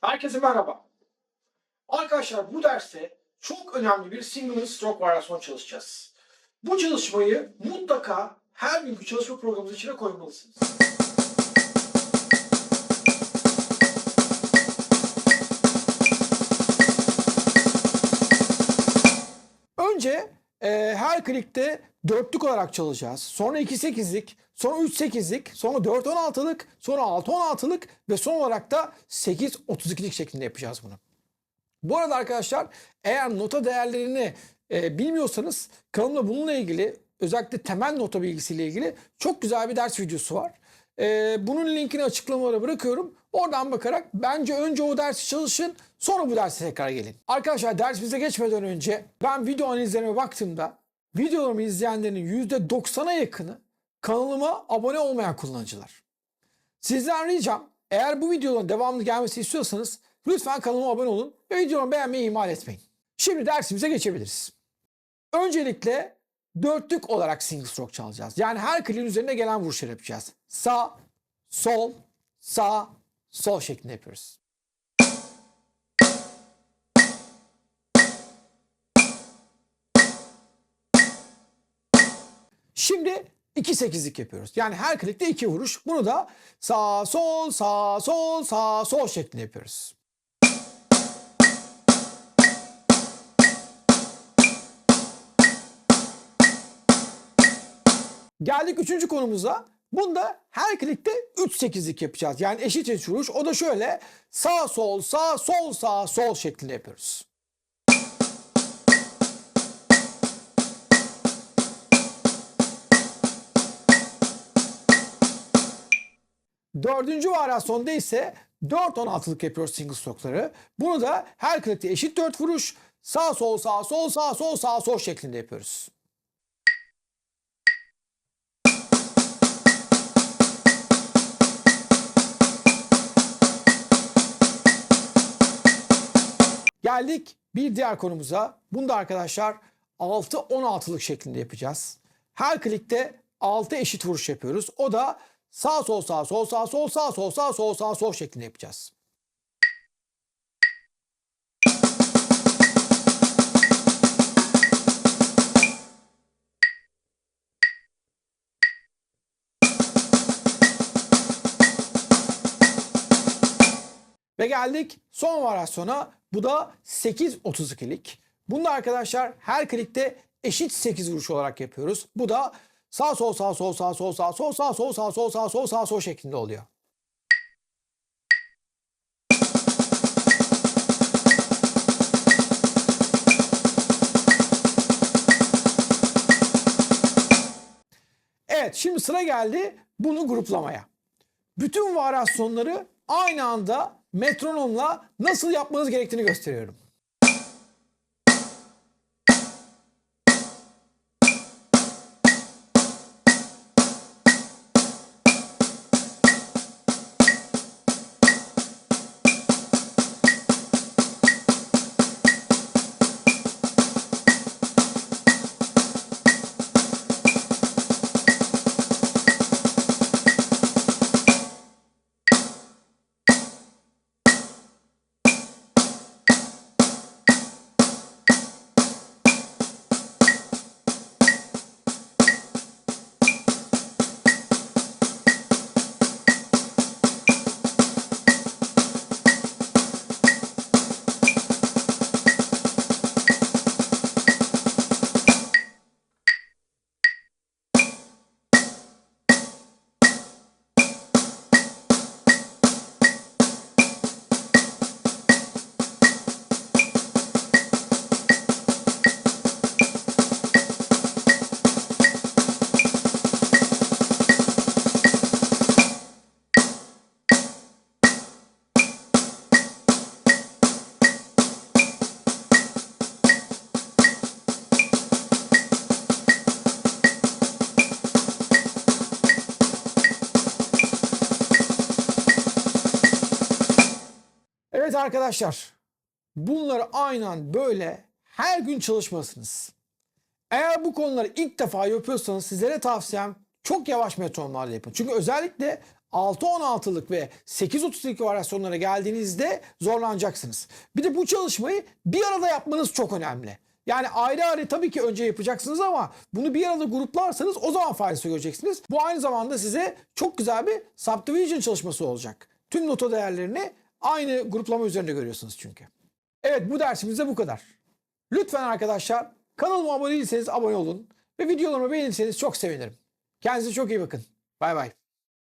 Herkese merhaba. Arkadaşlar bu derste çok önemli bir single stroke varyasyon çalışacağız. Bu çalışmayı mutlaka her günkü çalışma programınız içine koymalısınız. Önce e, her klikte dörtlük olarak çalacağız. Sonra 2-8'lik, sonra 3-8'lik, sonra 4-16'lık, sonra 6-16'lık ve son olarak da 8-32'lik şeklinde yapacağız bunu. Bu arada arkadaşlar eğer nota değerlerini e, bilmiyorsanız kanalımda bununla ilgili özellikle temel nota bilgisiyle ilgili çok güzel bir ders videosu var. E, bunun linkini açıklamalara bırakıyorum. Oradan bakarak bence önce o dersi çalışın sonra bu derse tekrar gelin. Arkadaşlar ders bize geçmeden önce ben video analizlerime baktığımda videolarımı izleyenlerin %90'a yakını kanalıma abone olmayan kullanıcılar. Sizden ricam eğer bu videoların devamlı gelmesi istiyorsanız lütfen kanalıma abone olun ve videomu beğenmeyi ihmal etmeyin. Şimdi dersimize geçebiliriz. Öncelikle dörtlük olarak single stroke çalacağız. Yani her kliğin üzerine gelen vuruşlar yapacağız. Sağ, sol, sağ, sol şeklinde yapıyoruz. Şimdi 2-8'lik yapıyoruz. Yani her klikte 2 vuruş. Bunu da sağ sol sağ sol sağ sol şeklinde yapıyoruz. Geldik üçüncü konumuza. Bunda her klikte 3-8'lik yapacağız. Yani eşit eşit vuruş. O da şöyle sağ sol sağ sol sağ sol şeklinde yapıyoruz. Dördüncü varyasyonda ise 4-16'lık yapıyoruz single stroke'ları. Bunu da her klikte eşit 4 vuruş sağ sol sağ sol sağ sol sağ sol şeklinde yapıyoruz. Geldik bir diğer konumuza. Bunda arkadaşlar 6-16'lık şeklinde yapacağız. Her klikte 6 eşit vuruş yapıyoruz. O da sağ sol sağ sol sağ sol sağ sol sağ sol sağ sol şeklinde yapacağız. Ve geldik son varyasyona. Bu da 8-32'lik. Bunda arkadaşlar her klikte eşit 8 vuruş olarak yapıyoruz. Bu da Sağ sol sağ sol sağ sol sağ sol sağ sol sağ sol sağ sol sağ sol şeklinde oluyor. Evet şimdi sıra geldi bunu gruplamaya. Bütün varyasyonları aynı anda metronomla nasıl yapmanız gerektiğini gösteriyorum. Arkadaşlar. Bunları aynen böyle her gün çalışmalısınız. Eğer bu konuları ilk defa yapıyorsanız sizlere tavsiyem çok yavaş metronomlarla yapın. Çünkü özellikle 6-16'lık ve 8-32 varyasyonlara geldiğinizde zorlanacaksınız. Bir de bu çalışmayı bir arada yapmanız çok önemli. Yani ayrı ayrı tabii ki önce yapacaksınız ama bunu bir arada gruplarsanız o zaman faydası göreceksiniz. Bu aynı zamanda size çok güzel bir subdivision çalışması olacak. Tüm nota değerlerini aynı gruplama üzerinde görüyorsunuz çünkü. Evet bu dersimizde bu kadar. Lütfen arkadaşlar kanalıma abone değilseniz abone olun ve videolarımı beğenirseniz çok sevinirim. Kendinize çok iyi bakın. Bay bay.